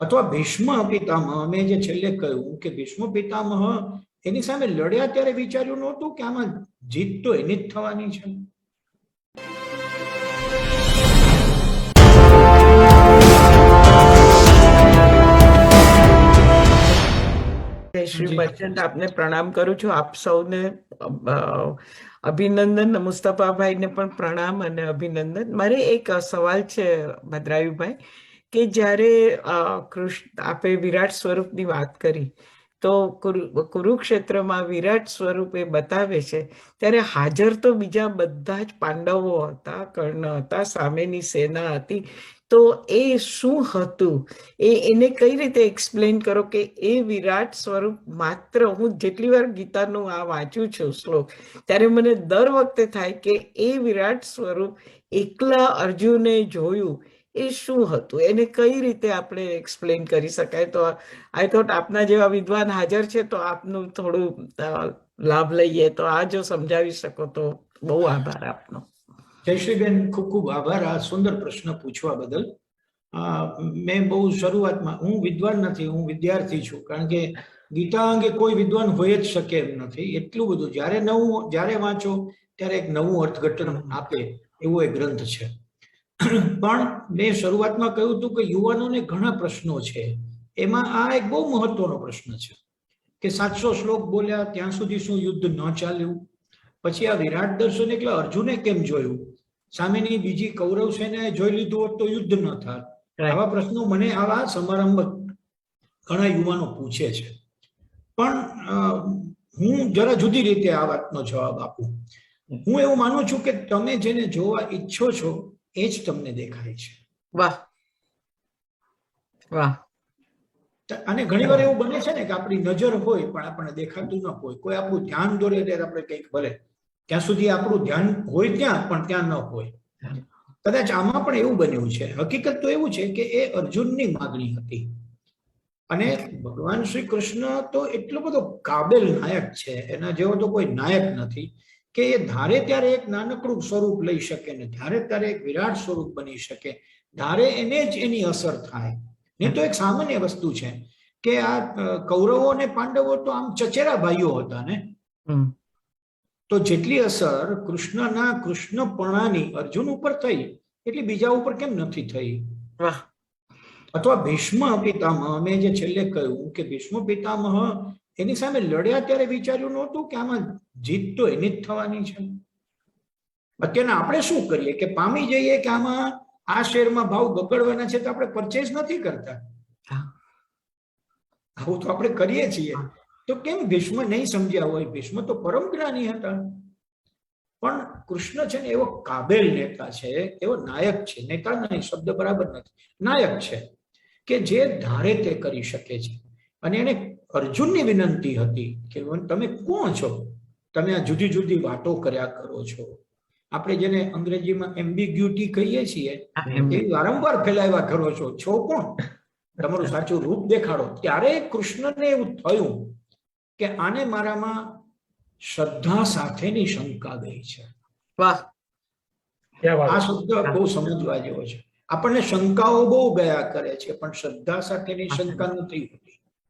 અથવા ભીષ્મ પિતામહ અમે જે છેલ્લે કહ્યું કે ભીષ્મ પિતામહ એની સામે લડ્યા ત્યારે વિચાર્યું નહોતું કે આમાં જીત તો એની જ થવાની છે. શ્રી બચ્ચન આપને પ્રણામ કરું છું. આપ સૌને અભિનંદન મુસ્તફાભાઈને પણ પ્રણામ અને અભિનંદન. મારે એક સવાલ છે ભદ્રાયુભાઈ. કે જ્યારે કૃષ્ણ આપે વિરાટ સ્વરૂપની વાત કરી, તો કુરુ- કુરુક્ષેત્રમાં વિરાટ સ્વરૂપ બતાવે છે, ત્યારે હાજર તો બીજા બધા જ પાંડવો હતા, કર્ણ હતા, સામેની સેના હતી, તો એ શું હતું? એ, એને કઈ રીતે એક્સપ્લેન કરો કે એ વિરાટ સ્વરૂપ માત્ર હું જેટલી વાર ગીતાનું આ વાંચું છું શ્લોક, ત્યારે મને દર વખતે થાય કે એ વિરાટ સ્વરૂપ એકલા અર્જુને જોયું એ શું હતું? એને કઈ રીતે આપણે એક્સપ્લેન કરી શકાય? તો આઈ થોટ આપના જેવા વિદ્વાન હાજર છે, તો આપનું થોડું લાભ લઈએ. તો આ જો સમજાવી શકો તો બહુ આભાર આપનો. જયશ્રીબેન, ખૂબ ખૂબ આભાર આ સુંદર પ્રશ્ન પૂછવા બદલ. મેં બહુ શરૂઆતમાં, હું વિદ્વાન નથી, હું વિદ્યાર્થી છું, કારણ કે ગીતા અંગે કોઈ વિદ્વાન હોય જ શકે એમ નથી. એટલું બધું. જ્યારે નવું, જ્યારે વાંચો, ત્યારે એક નવું અર્થઘટન આપે એવો એ ગ્રંથ છે. પણ મેં શરૂઆતમાં કહ્યું હતું કે યુવાનોને ઘણા પ્રશ્નો છે. એમાં આ એક બહુ મહત્વનો પ્રશ્ન છે કે સાતસો શ્લોક બોલ્યા ત્યાં સુધી શું યુદ્ધ ન ચાલ્યું? પછી આ વિરાટ દર્શન એટલે અર્જુને કેમ જોયું? સામેની બીજી કૌરવ સેનાએ જોઈ લીધું હોત તો યુદ્ધ ન થાત. આવા પ્રશ્નો મને આવા સમારંભ ઘણા યુવાનો પૂછે છે. પણ હું જરા જુદી રીતે આ વાતનો જવાબ આપું. હું એવું માનું છું કે તમે જેને જોવા ઈચ્છો છો એ જ તમને દેખાય છે. વાહ. વાહ. અને ઘણી વાર એવું બને છે ને કે આપણી નજર હોય પણ આપણને દેખાતું ન હોય. કોઈ આપણું ધ્યાન દોરે ત્યારે આપણે કંઈક ભલે. ત્યાં સુધી આપણું ધ્યાન હોય ત્યાં પણ ત્યાં ન હોય. કદાચ આમાં પણ એવું બન્યું છે. હકીકત તો એવું છે કે એ અર્જુનની માગણી હતી. અને ભગવાન શ્રી કૃષ્ણ તો એટલો બધો કાબેલ નાયક છે. એના જેવો તો કોઈ નાયક નથી. કે એ ધારે ત્યારે એક નાનકડું સ્વરૂપ લઈ શકે ને ધારે ત્યારે એક વિરાટ સ્વરૂપ બની શકે ધારે એને જ એની અસર થાય. નહીં તો એક સામાન્ય વસ્તુ છે કે આ કૌરવો અને પાંડવો તો આમ ચચેરા ભાઈઓ હતા ને? તો જેટલી અસર કૃષ્ણના કૃષ્ણપણાની અર્જુન ઉપર થઈ એટલી બીજા ઉપર કેમ નથી થઈ? અથવા ભીષ્મ પિતામહ અમે જે છેલ્લે કહ્યું કે ભીષ્મ પિતામહ એની સામે લડ્યા ત્યારે વિચાર્યું નહોતું કે આમાં જીત તો એની જ થવાની છે. અત્યારના આપણે શું કરીએ કે પામી જઈએ કે આમાં આ શેરમાં ભાવ બગડવાના છે તો આપણે પરચેસ નથી કરતા? આવું તો આપણે કરીએ છીએ. તો કેમ ભીષ્મ નહીં સમજ્યા હોય? ભીષ્મ તો પરમ જ્ઞાની હતા. પણ કૃષ્ણ છે ને એવો કાબેલ નેતા છે એવો નાયક છે. નેતા નહીં શબ્દ બરાબર નથી. નાયક છે કે જે ધારે તે કરી શકે છે. અને એને અર્જુનની વિનંતી હતી કે તમે કોણ છો? તમે આ જુદી જુદી વાતો કર્યા કરો છો. આપણે જેને અંગ્રેજીમાં એમ્બિગ્યુટી કહીએ છીએ એ વારંવાર ફેલાવ્યા કરો છો. છો કોણ? તમારું સાચું રૂપ દેખાડો. ત્યારે કૃષ્ણને એવું થયું કે આને મારામાં શ્રદ્ધા સાથેની શંકા ગઈ છે. વાહ. આ શબ્દ બહુ સમજવા જેવો છે. આપણને શંકાઓ બહુ ગયા કરે છે પણ શ્રદ્ધા સાથેની શંકા નથી હોતી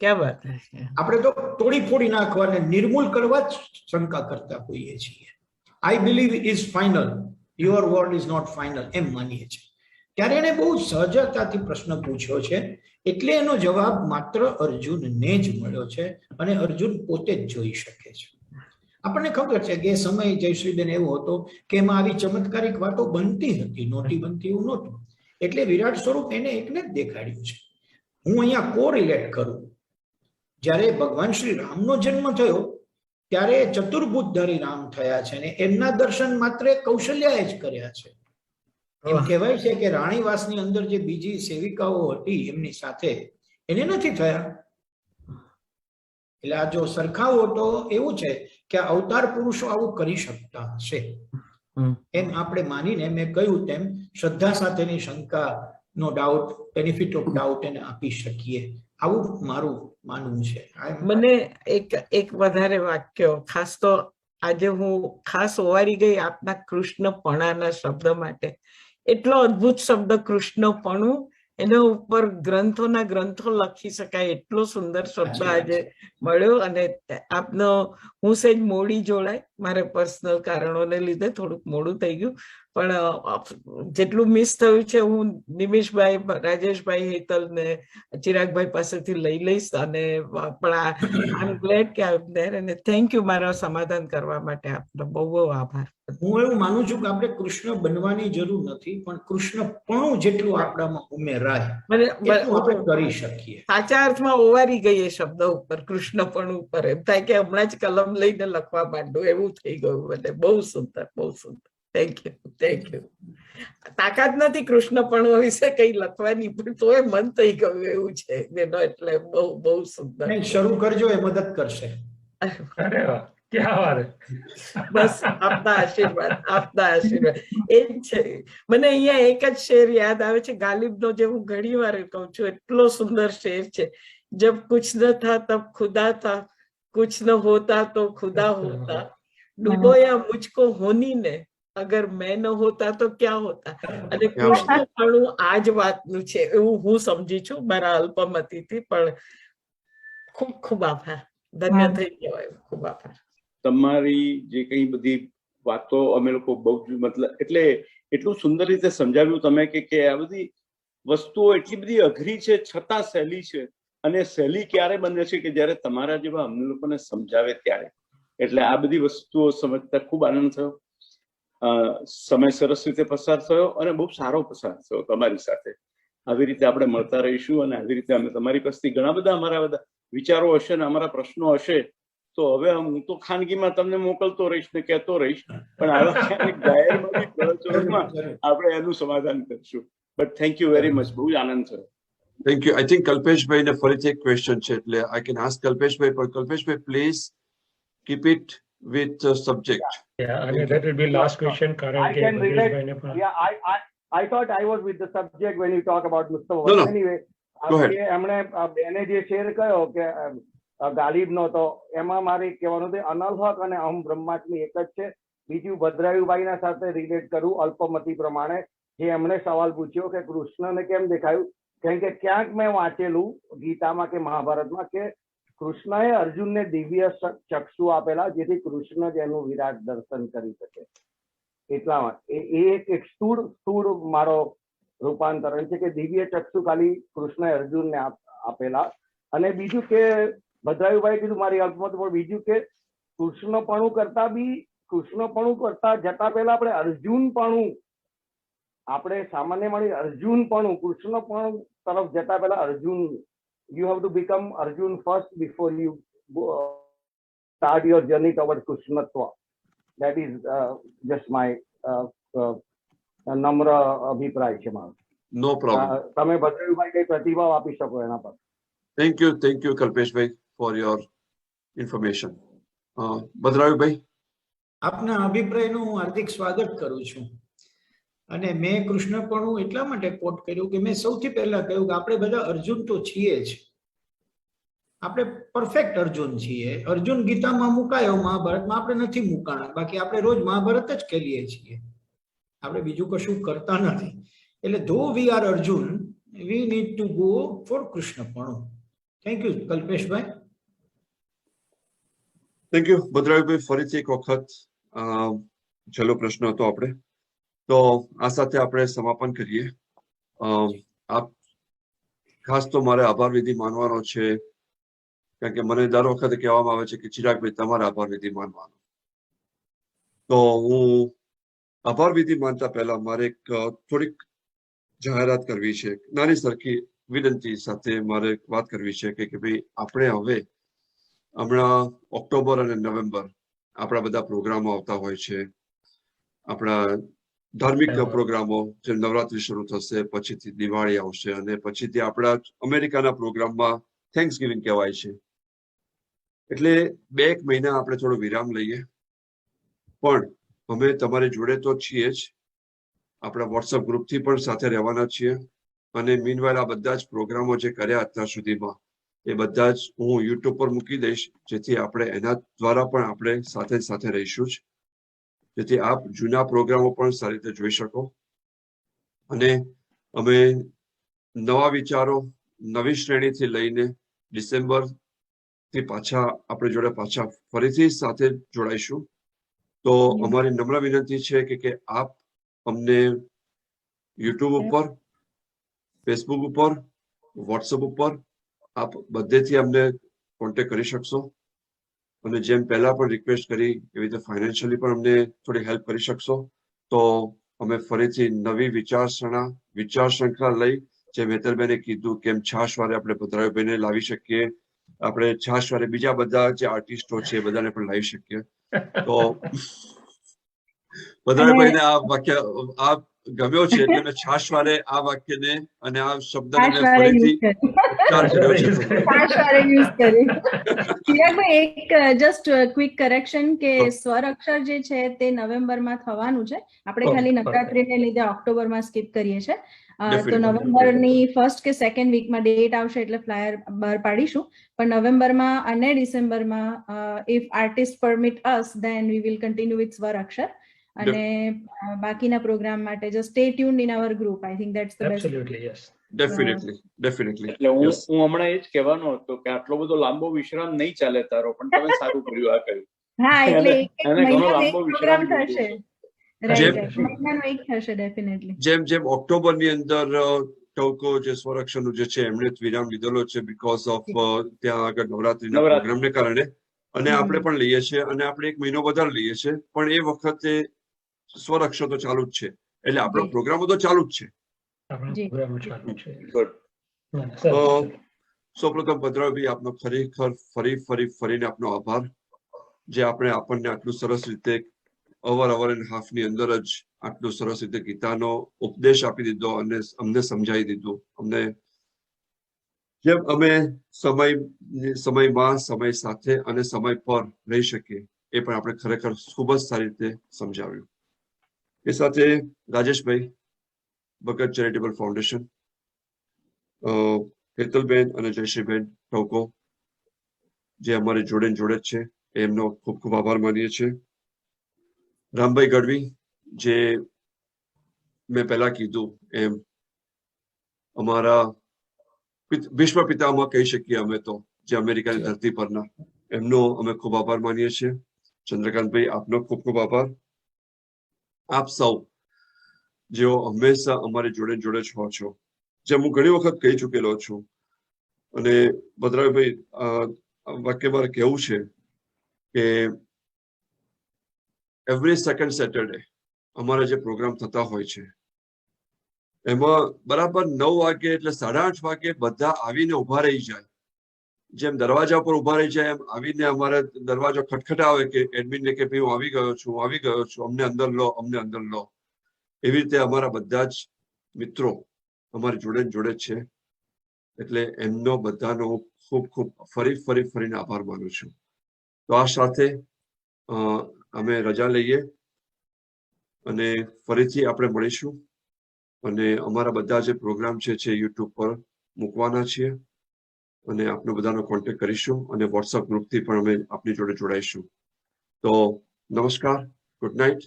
ક્યાં વાત આપણે તો તોડી ફોડી નાખવાને નિર્મૂલ કરવા જ શંકા કરતા હોઈએ છીએ. I believe is final your word is not final એમ માનીએ છીએ. ત્યારે એને બહુ સહજતાથી પ્રશ્ન પૂછ્યો છે. એટલે એનો જવાબ માત્ર અર્જુનને જ મળ્યો છે અને અર્જુન પોતે જ જોઈ શકે છે. આપણને ખબર છે કે સમય જયશ્રીબેન એવો હતો કે એમાં આવી ચમત્કારિક વાતો બનતી હતી, નહોતી બનતી એવું નહોતું. એટલે વિરાટ સ્વરૂપ એને એકને જ દેખાડ્યું છે. હું અહીંયા કો રિલેટ કરું. જ્યારે ભગવાન શ્રી રામનો જન્મ થયો ત્યારે ચતુર્ભુજધારી રામ થયા છે અને એમના દર્શન માત્ર કૌશલ્યાએ જ કર્યા છે. એમ કહેવાય છે કે રાણીવાસની અંદર જે બીજી સેવિકાઓ હતી એમની સાથે એને નથી થયા. એટલે આ જો સરખાવો તો એવું છે કે અવતાર પુરુષો આવું કરી શકતા હશે. એમ આપણે માનીને મેં કહ્યું તેમ શ્રદ્ધા સાથેની શંકા no doubt benefit of doubt એને આપી શકીએ. આવું મારું માનવું છે. મને એક એક વધારે વાક્ય ખાસ તો આજે હું ખાસ ઓવારી ગઈ આપના કૃષ્ણપણાના શબ્દ માટે. એટલો અદ્ભુત શબ્દ કૃષ્ણપણું એના ઉપર ગ્રંથોના ગ્રંથો લખી શકાય એટલો સુંદર શબ્દ આજે મળ્યો અને આપનો હું સેજ મોડી જોડાય મારે પર્સનલ કારણોને લીધે થોડુંક મોડું થઈ ગયું. પણ જેટલું મિસ થયું છે હું નિમિષભાઈ રાજેશભાઈ હેતલ ને ચિરાગભાઈ પાસેથી લઈ લઈશ અને પણ આઈ એમ ગ્લેડ કે આઈ ધેર અને થેન્ક યુ મારા સમાધાન કરવા માટે આપનો બહુ બહુ આભાર. હું એવું માનું છું કે આપણે કૃષ્ણ બનવાની જરૂર નથી પણ કૃષ્ણ પણ જેટલું આપણામાં ઉમેરાય મને આપણે કરી શકીએ. સાચા અર્થમાં ઓવારી ગઈ એ શબ્દ ઉપર કૃષ્ણ પણ ઉપર. એમ થાય કે હમણાં જ કલમ લઈને લખવા માંડું એવું થઈ ગયું મને. બહુ સુંદર બહુ સુંદર. થેન્ક યુ થેન્ક યુ તાકાત નથી કૃષ્ણ પણ વિશે કઈ લખવાની પણ તોય મન થઈ ગયું એવું છે એનો એટલે બહુ બહુ સુંદર. શરૂ કરજો એ મદદ કરશે. અરે વાહ. બસ આપના આશીર્વાદ આપના આશીર્વાદ. એ જ છે. મને અહીંયા એક જ શેર યાદ આવે છે ગાલિબનો જે હું ઘણી વાર કહું છું એટલો સુંદર શેર છે. જબ કુછ ન થા તબ ખુદા થા. કુછ ન હોતા તો ખુદા હોતા. ડૂબો યા મુझको હોની ને અગર મેં ન હોતા તો ક્યાં હોતા? અને કૃષ્ણપણું આ જ વાતનું છે એવું હું સમજી છું મારા અલ્પમતીથી પણ ખૂબ ખૂબ આભાર. ધન્ય થઈ ગયો ખૂબ આભાર. તમારી જે કઈ બધી વાતો અમે લોકો બહુ જ મતલબ એટલે એટલું સુંદર રીતે સમજાવ્યું તમે કે કે આ બધી વસ્તુઓ એટલી બધી અઘરી છે છતાં સહેલી છે. અને સહેલી ક્યારે બને છે કે જ્યારે તમારા જેવા અમને લોકોને સમજાવે ત્યારે. એટલે આ બધી વસ્તુઓ સમજતા ખૂબ આનંદ થયો. સમય સરસ રીતે પસાર થયો અને બહુ સારો પસાર થયો તમારી સાથે. આવી રીતે આપણે મળતા રહીશું અને આવી રીતે અમે તમારી પાસેથી ઘણા બધા અમારા બધા વિચારો હશે ને અમારા પ્રશ્નો હશે, તો હવે હું તો ખાનગીમાં તમને મોકલતો રહીશ ને કહેતો રહીશ, પણ આવા આપણે એનું સમાધાન કરીશું. But thank you very much બહુ જ આનંદ થયો. Thank you. I think કલ્પેશભાઈને ફરીથી એક ક્વેશ્ચન છે, એટલે આઈ કેન આસ્ક કલ્પેશભાઈ, પણ Kalpeshbhai please keep it with the subject. Yeah, અને that will be last question Karan I can relate. Yeah, I, I, I thought I was with the subject when you talk about Mustafa. No, no. Anyway, એમણે બેને જે share કર્યો કે ગાલિબ નો તો એમાં મારે કહેવાનું છે અનલહક અને અહમ બ્રહ્માસ્મી એક જ છે બીજું ભદ્રાયુભાઈના સાથે રિલેટ કરું અલ્પમતી પ્રમાણે જે એમણે સવાલ પૂછ્યો કે કૃષ્ણને કેમ દેખાયું કેમ કે ક્યાંક મેં વાંચેલું ગીતામાં કે મહાભારતમાં કે કૃષ્ણએ અર્જુનને દિવ્ય ચક્ષુ આપેલા, જેથી કૃષ્ણ જ એનું વિરાટ દર્શન કરી શકે. એટલામાં, એ એક એક સ્થૂળ સ્થૂળ મારો રૂપાંતરણ છે કે દિવ્ય ચક્ષુ ખાલી કૃષ્ણએ અર્જુનને આપેલા. અને બીજું કે ભદ્રાયુભાઈ કીધું મારી અલ્પમત, પણ બીજું કે, કૃષ્ણપણું કરતા બી, કૃષ્ણપણું કરતા જતા પહેલા આપણે અર્જુનપણું, આપણે સામાન્ય મળી અર્જુનપણું, કૃષ્ણપણું તરફ જતા પહેલા Arjun you have to become Arjun first before you start your journey toward કૃષ્ણત્વ that is just my નમ્ર અભિપ્રાય છે મારો No problem. અ, તમે ભદ્રયુભાઈ કઈ પ્રતિભાવ આપી શકો એના પર? Thank you thank you Kalpeshbhai for your information Uh, ભદ્રાયુભાઈ આપના અભિપ્રાયનું હું હાર્દિક સ્વાગત કરું છું. અને મેં કૃષ્ણપણું એટલા માટે કોટ કર્યું કે મેં સૌથી પહેલા કહ્યું કે આપણે બધા અર્જુન તો છીએ જ. આપણે પરફેક્ટ અર્જુન છીએ. અર્જુન ગીતામાં મુકાયો મહાભારતમાં, આપણે નથી મુકાણા. બાકી આપણે રોજ મહાભારત જ ખેલીએ છીએ. આપણે બીજું કશું કરતા નથી. એટલે though we are Arjun we need to go for કૃષ્ણપણું thank you Kalpeshbhai. Thank you ભદ્રાવીભાઈ ફરીથી એક વખત છેલ્લો પ્રશ્ન હતો આપણે. તો આ સાથે આપણે સમાપન કરીએ. આપ ખાસ તો મારે આભાર વિધિ માનવાનો છે. કારણ કે મને દર વખતે કહેવામાં આવે છે કે, ચિરાગભાઈ, તમારે આભાર વિધિ માનવાનો. તો હું આભાર વિધિ માનતા પહેલા મારે એક થોડીક જાહેરાત કરવી છે. નાની સરખી વિનંતી સાથે મારે વાત કરવી છે કે ભાઈ, આપણે હવે હમણાં ઓક્ટોબર અને નવેમ્બર આપણા બધા પ્રોગ્રામો આવતા હોય છે. આપણા ધાર્મિક પ્રોગ્રામો જે નવરાત્રી શરૂ થશે પછીથી દિવાળી આવશે અને પછીથી આપણા અમેરિકાના પ્રોગ્રામમાં થેન્ક્સ ગિવિંગ કહેવાય છે એટલે બે એક મહિના આપણે થોડો વિરામ લઈએ પણ અમે તમારી જોડે તો છીએ જ આપણા વોટ્સઅપ ગ્રુપથી પણ સાથે રહેવાના છીએ અને મીનવાઇલ આ બધા જ પ્રોગ્રામો જે કર્યા અત્યાર સુધીમાં એ બધા જ હું યુટ્યુબ પર મૂકી દઈશ જેથી આપણે એના દ્વારા પણ આપણે સાથે સાથે રહીશું જ. જેથી આપ જૂના પ્રોગ્રામો પણ સારી રીતે જોઈ શકો. અને અમે નવા વિચારો નવી શ્રેણીથી લઈને ડિસેમ્બરથી પાછા આપણે જોડે પાછા ફરીથી સાથે જોડાઈશું. તો અમારી નમ્ર વિનંતી છે કે કે આપ અમને યુટ્યુબ ઉપર ફેસબુક ઉપર વોટ્સઅપ ઉપર આપ બધેથી અમને કોન્ટેક્ટ કરી શકશો. અને જેમ પહેલા પણ રિક્વેસ્ટ કરી એવી રીતે ફાઇનાન્શિયલી પણ અમને થોડી હેલ્પ કરી શકશો. તો અમે ફરીથી નવી વિચારસરણા વિચાર શૃંખલા લઈ જેમ હેતલબેને કીધું કેમ છાશવારે આપણે ભદ્રાયુભાઈને લાવી શકીએ આપણે છાશવારે બીજા બધા જે આર્ટિસ્ટો છે એ બધાને પણ લાવી શકીએ. તો ભદ્રાયુભાઈને આ વાક્ય આ ગમ્યો છે એટલે મેં છાશવારે આ વાક્યને અને આ શબ્દને મેં ફરીથી. ચિરાગભાઈ એક જસ્ટ ક્વિક કરેક્શન કે સ્વર અક્ષર જે છે તે નવેમ્બરમાં થવાનું છે. આપણે ખાલી. નવરાત્રીને લીધે ઓક્ટોબરમાં સ્કીપ કરીએ છીએ. તો નવેમ્બર નવેમ્બરની ફર્સ્ટ કે સેકન્ડ વીકમાં ડેટ આવશે એટલે ફ્લાયર બહાર પાડીશું. પણ નવેમ્બરમાં અને ડિસેમ્બરમાં if artist permit us then we will continue with Swar Akshar. અને બાકીના પ્રોગ્રામ માટે just stay tuned in our group I think that's the best Absolutely, yes. Definitely definitely એટલે હું હું હમણાં એ જ કહેવાનો હતો કે આટલો બધો લાંબો વિશ્રામ નહીં ચાલે તારો પણ તમે સારું કર્યું આ કર્યું. હા એટલે એક મહિનાનો એક પ્રોગ્રામ વિશ્રામ થશે. જેમ- રાઈટ મહિનાનો એક થશે ડેફિનેટલી જેમ ઓક્ટોબરની અંદર ટોકો ટવકો જે સ્વરક્ષરનું જે છે એમણે વિરામ લીધેલો છે બીકોઝ ઓફ ત્યાં આગળ નવરાત્રીના પ્રોગ્રામ પ્રોગ્રામને કારણે. અને આપણે પણ લઈએ છીએ અને આપણે એક મહિનો વધારે લઈએ છીએ. પણ એ વખતે સ્વરક્ષર તો ચાલુ જ છે. એટલે આપણો પ્રોગ્રામ તો ચાલુ જ છે. તો. સૌપ્રથમ ભદ્રાભાઈ આપનો ખરેખર ફરી ફરી ફરીને આપનો આભાર. જે આપણે આપણને આટલું સરસ રીતે અવર અવર એન્ડ હાફની અંદર જ આટલું સરસ રીતે ગીતાનો ઉપદેશ આપી દીધો અને અમને સમજાવી દીધું. અમને જેમ અમે સમય સમયમાં સમય સાથે અને સમય પર રહી શકીએ એ પણ આપણે ખરેખર ખૂબ જ સારી રીતે સમજાવ્યું. એ સાથે રાજેશભાઈ ભગત ચેરિટેબલ ફાઉન્ડેશન હેતલબેન અને જયશ્રીબેન ટોકો જે અમારી જોડે જોડે જ છે, એમનો ખૂબ ખૂબ આભાર માનીએ છીએ. રામભાઈ ગઢવી, જે મેં પહેલા કીધું એમ, અમારા વિશ્વ પિતામાં કહી શકીએ અમે તો, જે અમેરિકાની ધરતી પરના. એમનો અમે ખૂબ આભાર માનીએ છીએ. ચંદ્રકાંતભાઈ આપનો ખૂબ ખૂબ આભાર. આપ સૌ જેઓ હંમેશા અમારી જોડે જોડે છો છો. જેમ હું ઘણી વખત કહી ચૂકેલો છું અને ભદ્રાભાઈ વાક્ય મારે કહેવું છે કે એવરી સેકન્ડ સેટરડે અમારા જે પ્રોગ્રામ થતા હોય છે, એમાં બરાબર નવ વાગે એટલે સાડા આઠ વાગે બધા આવીને ઊભા રહી જાય. જેમ દરવાજા પર ઊભા રહી જાય એમ આવીને અમારે દરવાજો ખટખટાવે કે એડમિનને કે ભાઈ હું આવી ગયો છું, હું આવી ગયો છું, અમને અંદર લો, અમને અંદર લો. એવી રીતે અમારા બધા જ મિત્રો અમારી જોડે જોડે છે. એટલે એમનો બધાનો ખૂબ ખૂબ ફરી ફરી ફરીને આભાર માનું છું. તો આ સાથે અમે રજા લઈએ અને ફરીથી આપણે મળીશું. અને અમારા બધા જે પ્રોગ્રામ છે છે યુટ્યુબ પર મૂકવાના છીએ. અને આપનો બધાનો કોન્ટેક્ટ કરીશું અને વોટ્સઅપ ગ્રુપથી પણ અમે આપની જોડે જોડાઈશું. તો નમસ્કાર ગુડ નાઇટ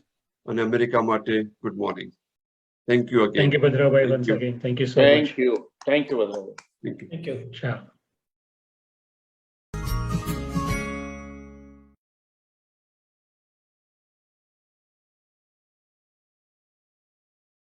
અને અમેરિકા માટે good morning thank you again thank you Bhadrabhai, once again thank you so much thank you thank you બધા થેન્ક યુ થેન્ક યુ.